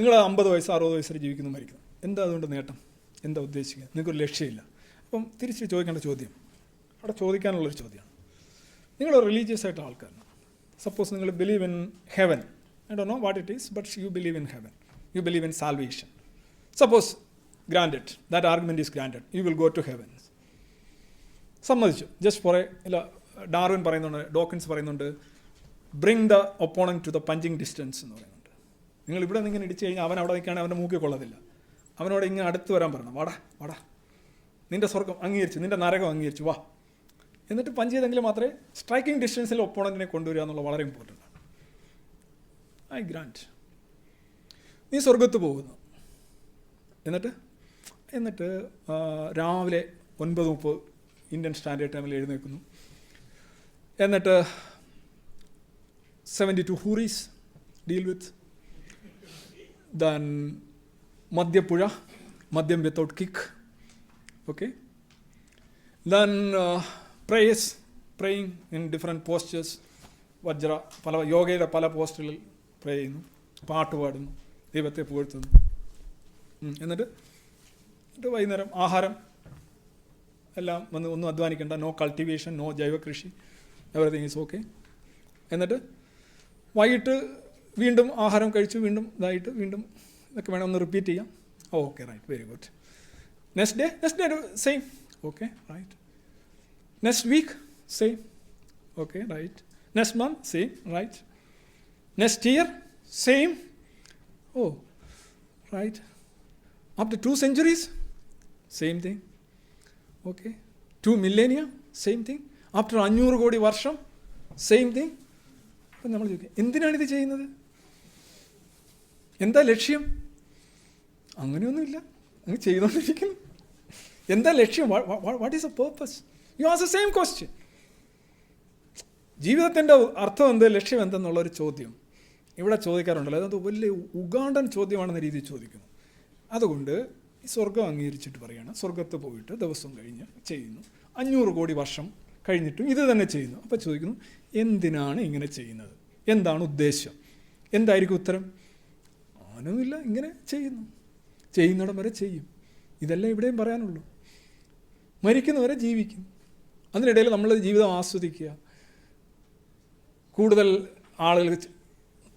നിങ്ങൾ അമ്പത് വയസ്സ് അറുപത് വയസ്സിൽ ജീവിക്കുന്നു മരിക്കുന്നു. എന്താ അതുകൊണ്ട് നേട്ടം? എന്താ ഉദ്ദേശിക്കുക നിങ്ങൾക്കൊരു ലക്ഷ്യമില്ല. അപ്പം തിരിച്ച് ചോദിക്കേണ്ട ചോദ്യം. അവിടെ ചോദിക്കാനുള്ളൊരു ചോദ്യമാണ്. നിങ്ങൾ റിലീജിയസ് ആയിട്ട് ആൾക്കാരാണ്. സപ്പോസ് നിങ്ങൾ believe in heaven I do know what it is but you believe in heaven you believe in salvation suppose granted that argument is granted you will go to heaven സമ്മതിച്ചു. Just for a ഇല്ല Darwin പറയുന്നുണ്ട് Dawkins പറയുന്നുണ്ട് bring the opponent to the punching distance എന്ന് പറയുന്നുണ്ട് നിങ്ങൾ ഇവിടെ നിന്ന് ഇങ്ങനെ ഇടിച്ചു കഴിഞ്ഞാൽ അവൻ അവിടെ നിൽക്കുകയാണെങ്കിൽ അവന്റെ മൂക്കി കൊള്ളത്തില്ല. അവനോട് ഇങ്ങനെ അടുത്ത് വരാൻ പറയണം വാടാ വാടാ. നിന്റെ സ്വർഗം അംഗീകരിച്ചു നിന്റെ നരകം അംഗീകരിച്ചു. വാ. എന്നിട്ട് പഞ്ച് ചെയ്തെങ്കിൽ മാത്രമേ സ്ട്രൈക്കിംഗ് ഡിസ്റ്റൻസിൽ ഒപ്പോണന്റിനെ കൊണ്ടുവരിക എന്നുള്ളത് വളരെ ഇമ്പോർട്ടന്റ് ആണ്. ഐ ഗ്രാൻഡ് നീ സ്വർഗത്ത് പോകുന്നു. എന്നിട്ട് എന്നിട്ട് രാവിലെ ഒൻപത് മുപ്പത് ഇന്ത്യൻ സ്റ്റാൻഡേർഡ് ടൈമിൽ എഴുന്നേൽക്കുന്നു. എന്നിട്ട് seventy two ഹൂറീസ് deal with then മദ്യപ്പുഴ മദ്യം without kick okay then prayers praying in different postures വജ്ര പല യോഗയുടെ പല പോസ്റ്റുകളിൽ പ്രേ ചെയ്യുന്നു പാട്ട് പാടുന്നു ദൈവത്തെ പുകഴ്ത്തുന്നു എന്നിട്ട് എന്നിട്ട് വൈകുന്നേരം ആഹാരം എല്ലാം വന്ന് ഒന്നും അധ്വാനിക്കേണ്ട നോ കൾട്ടിവേഷൻ നോ ജൈവ കൃഷി എവറിഥിങ് ഈസ് ഓക്കെ എന്നിട്ട് വൈകിട്ട് വീണ്ടും ആഹാരം കഴിച്ചു വീണ്ടും ഇതായിട്ട് വീണ്ടും ഇതൊക്കെ വേണം ഒന്ന് റിപ്പീറ്റ് ചെയ്യാം. Okay right very good next day next day same okay right next week same okay right next month same right next year same oh right after two centuries same thing okay two millennia same thing after അഞ്ഞൂറ് കോടി വർഷം same thing അപ്പം നമ്മൾ ചോദിക്കുക എന്തിനാണ് ഇത് ചെയ്യുന്നത്? എന്താ ലക്ഷ്യം? അങ്ങനെയൊന്നുമില്ല. അങ്ങ് ചെയ്തുകൊണ്ടിരിക്കുന്നു എന്താ ലക്ഷ്യം? What is a purpose you as a same question ജീവിതത്തിന്റെ അർത്ഥം എന്ത്? ലക്ഷ്യം എന്തെന്നുള്ളൊരു ചോദ്യം. ഇവിടെ ചോദിക്കാറുണ്ടല്ലോ. അതെന്തോ വലിയ ഉഗാണ്ടൻ ചോദ്യമാണെന്ന രീതിയിൽ ചോദിക്കുന്നു. അതുകൊണ്ട് ഈ സ്വർഗം അംഗീകരിച്ചിട്ട് പറയുകയാണ് സ്വർഗത്ത് പോയിട്ട് ദിവസം കഴിഞ്ഞ് ചെയ്യുന്നു. അഞ്ഞൂറ് കോടി വർഷം കഴിഞ്ഞിട്ടും ഇത് തന്നെ ചെയ്യുന്നു. അപ്പോൾ ചോദിക്കുന്നു എന്തിനാണ് ഇങ്ങനെ ചെയ്യുന്നത്? എന്താണ് ഉദ്ദേശം? എന്തായിരിക്കും ഉത്തരം? ആനൊന്നുമില്ല ഇങ്ങനെ ചെയ്യുന്നു. ചെയ്യുന്നിടം വരെ ചെയ്യും. ഇതെല്ലാം ഇവിടെയും പറയാനുള്ളൂ. മരിക്കുന്നവരെ ജീവിക്കും. അതിനിടയിൽ നമ്മൾ ജീവിതം ആസ്വദിക്കുക. കൂടുതൽ ആളുകൾ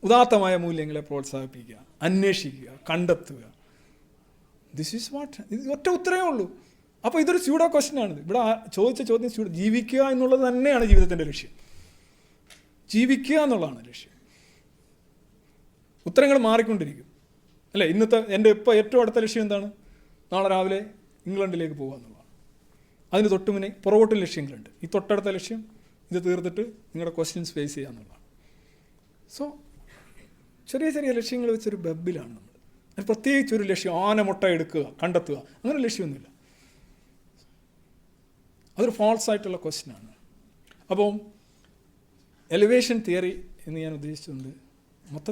ഉദാത്തമായ മൂല്യങ്ങളെ പ്രോത്സാഹിപ്പിക്കുക അന്വേഷിക്കുക കണ്ടെത്തുക. ദിസ് ഈസ് വാട്ട് ഒറ്റ ഉത്തരമേ ഉള്ളൂ. അപ്പോൾ ഇതൊരു സ്യൂഡോ ക്വസ്റ്റ്യനാണ് ഇവിടെ ചോദിച്ച ചോദ്യം സ്യൂഡോ ജീവിക്കുക എന്നുള്ളത് തന്നെയാണ് ജീവിതത്തിന്റെ ലക്ഷ്യം. ജീവിക്കുക എന്നുള്ളതാണ് ലക്ഷ്യം. ഉത്തരങ്ങൾ മാറിക്കൊണ്ടിരിക്കും. അല്ലേ ഇന്നത്തെ എന്റെ ഇപ്പോൾ ഏറ്റവും അടുത്ത ലക്ഷ്യം എന്താണ്? നാളെ രാവിലെ ഇംഗ്ലണ്ടിലേക്ക് പോകുക എന്നുള്ളതാണ്. അതിന് തൊട്ട് മുന്നേ പുറകോട്ടും ലക്ഷ്യങ്ങളുണ്ട് ഈ തൊട്ടടുത്ത ലക്ഷ്യം ഇത് തീർത്തിട്ട് നിങ്ങളുടെ ക്വസ്റ്റ്യൻസ് ഫേസ് ചെയ്യുക എന്നുള്ളതാണ്. സോ ചെറിയ ചെറിയ ലക്ഷ്യങ്ങൾ വെച്ചൊരു ബബിലാണ് നമ്മൾ. പ്രത്യേകിച്ച് ഒരു ലക്ഷ്യം ആന മുട്ട എടുക്കുക കണ്ടെത്തുക അങ്ങനെ ലക്ഷ്യമൊന്നുമില്ല. അതൊരു ഫോൾസ് ആയിട്ടുള്ള ക്വസ്റ്റ്യൻ ആണ്. അപ്പം എലിവേഷൻ തിയറി എന്ന് ഞാൻ ഉദ്ദേശിച്ചുകൊണ്ട് മൊത്തം